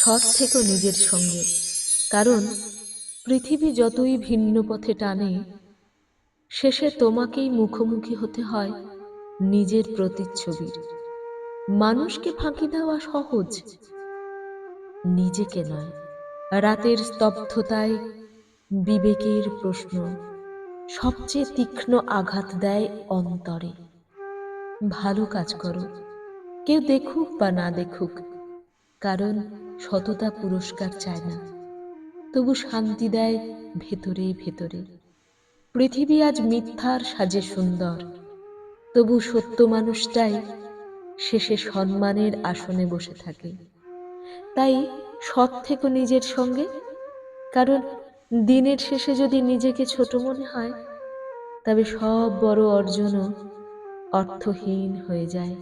সৎ থেকো নিজের সঙ্গে, কারণ পৃথিবী যতই ভিন্ন পথে টানে, শেষে তোমাকেই মুখোমুখি হতে হয় নিজের প্রতিচ্ছবির। মানুষকে ফাঁকি দেওয়া সহজ, নিজেকে নয়। রাতের স্তব্ধতায় বিবেকের প্রশ্ন, সবচেয়ে তীক্ষ্ণ আঘাত দেয় অন্তরে। ভালো কাজ করো, কেউ দেখুক বা না দেখুক, কারণ সততা পুরস্কার চায় না। তবু শান্তি দেয় ভেতরে ভেতরে। পৃথিবী আজ মিথ্যার সাজে সুন্দর। তবু সত্য মানুষটাই শেষে সম্মানের আসনে বসে থাকে। তাই সৎ থেকে নিজের সঙ্গে। কারণ দিনের শেষে যদি নিজেকে ছোট মনে হয়, তবে সব বড় অর্জনও অর্থহীন হয়ে যায়।